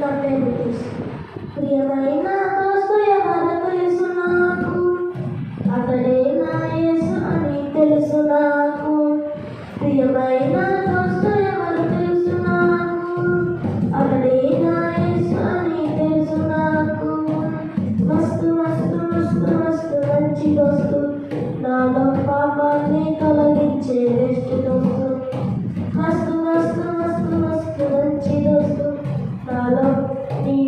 Content ప్రియమైన దోస్తు ఎవరు తెలుసు నాకు అతడే నా యేసు అని తెలుసు నాకు ప్రియమైన దోస్తు ఎవరు తెలుసు నాకు అతడే నా యేసు అని తెలుసు నాకు మస్తు మస్తు మస్తు మస్తు మంచి దోస్తు నాలో పాపాన్ని తొలగించే బెస్ట్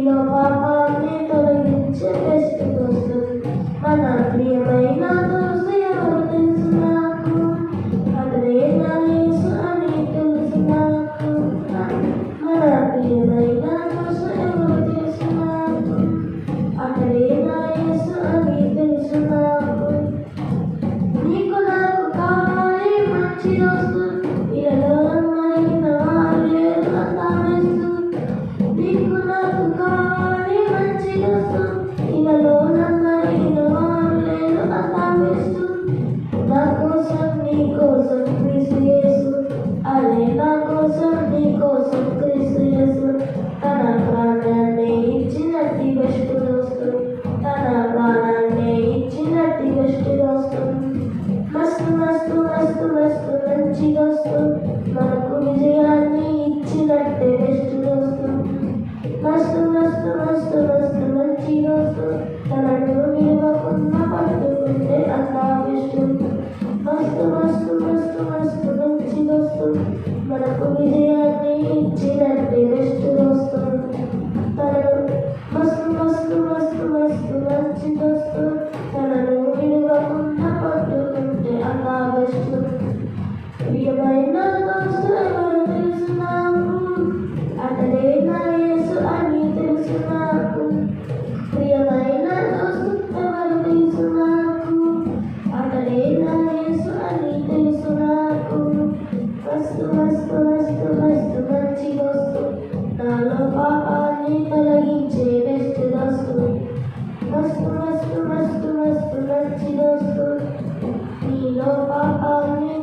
నీలో పాపాన్ని తొలగించే టెస్ట్ కోసం మన ప్రియమైన కోసం క్రీస్తు యేసు అదే నా కోసం నీ కోసం క్రీస్తు యేసు. తన ప్రాణాన్ని ఇచ్చిన దివష్టి దోస్తు తన ప్రాణాన్ని ఇచ్చిన దివష్టి దోస్తు మస్తు మస్తు మస్తు మస్తు మంచి దోస్తు మనకు విజయాన్ని ఇచ్చినట్టే బెస్ట్ దోస్తు మస్తు మస్తు మస్తు మనకు విజయాన్ని ఇచ్చినట్టు దృష్టి వస్తుంది తనను మస్తు మస్తు మస్తు మస్తు మంచి మస్తు మస్తు మస్తు నచ్చి దోస్తు నీలో పాపాన్ని